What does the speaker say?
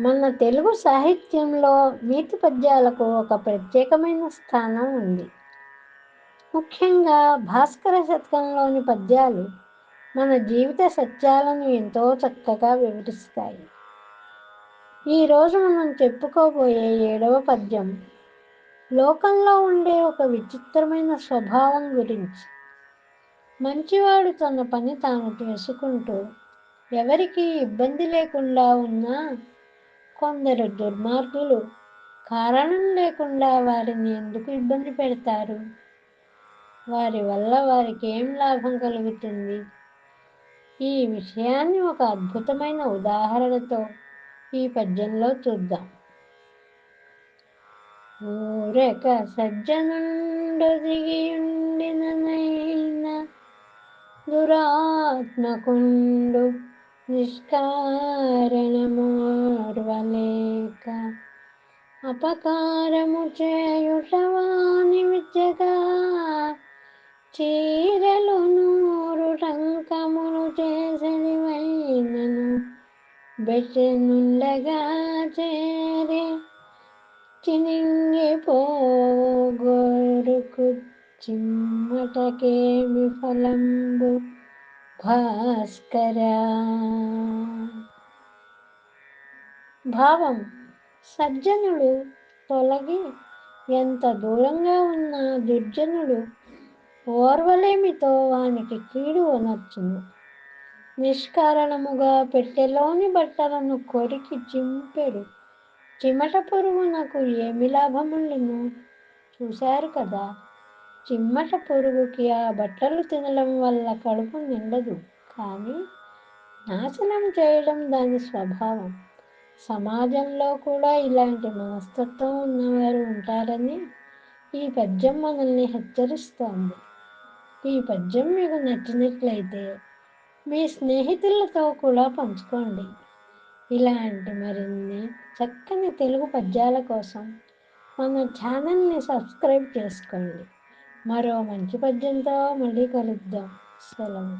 మన తెలుగు సాహిత్యంలో నీతి పద్యాలకు ఒక ప్రత్యేకమైన స్థానం ఉంది. ముఖ్యంగా భాస్కర శతకంలోని పద్యాలు మన జీవిత సత్యాలను ఎంతో చక్కగా వివరిస్తాయి. ఈరోజు మనం చెప్పుకోబోయే ఏడవ పద్యం లోకంలో ఉండే ఒక విచిత్రమైన స్వభావం గురించి. మంచివాడు తన పని తాను చేసుకుంటూ ఎవరికీ ఇబ్బంది లేకుండా ఉన్నా కొందరు దుర్మార్గులు కారణం లేకుండా వారిని ఎందుకు ఇబ్బంది పెడతారు? వారి వల్ల వారికి ఏం లాభం కలుగుతుంది? ఈ విషయాన్ని ఒక అద్భుతమైన ఉదాహరణతో ఈ పద్యంలో చూద్దాం. ఊరక సజ్జనుండు దిగియుండిననైన దురాత్మకుండు నిష్కారణం అపకారము చేయుటవాని విద్యగా చీరలు నూరు టంకములు చేసడివైనను బెట్టనుండగా చేరి చినింగిపోగోరుకు చిమ్మటకే విఫలంబు భాస్కరా? భావం సజ్జనుడు తొలగి ఎంత దూరంగా ఉన్న దుర్జనుడు ఓర్వలేమితో వానికి కీడు అనర్చును నిష్కారణముగా పెట్టెలోని బట్టలను కొరికి చింపెడు. చిమట పురుగునకు ఏమి లాభములను చూశారు కదా చిమ్మట పురుగుకి ఆ బట్టలు తినడం వల్ల కడుపు నిండదు. కానీ నాశనం చేయడం దాని స్వభావం. సమాజంలో కూడా ఇలాంటి మనస్తత్వం ఉన్నవారు ఉంటారని ఈ పద్యం మనల్ని హెచ్చరిస్తోంది. ఈ పద్యం మీకు నచ్చినట్లయితే మీ స్నేహితులతో కూడా పంచుకోండి. ఇలాంటి మరిన్ని చక్కని తెలుగు పద్యాల కోసం మన ఛానల్ని సబ్స్క్రైబ్ చేసుకోండి. మరో మంచి పద్యంతో మళ్ళీ కలుద్దాం. సెలవు.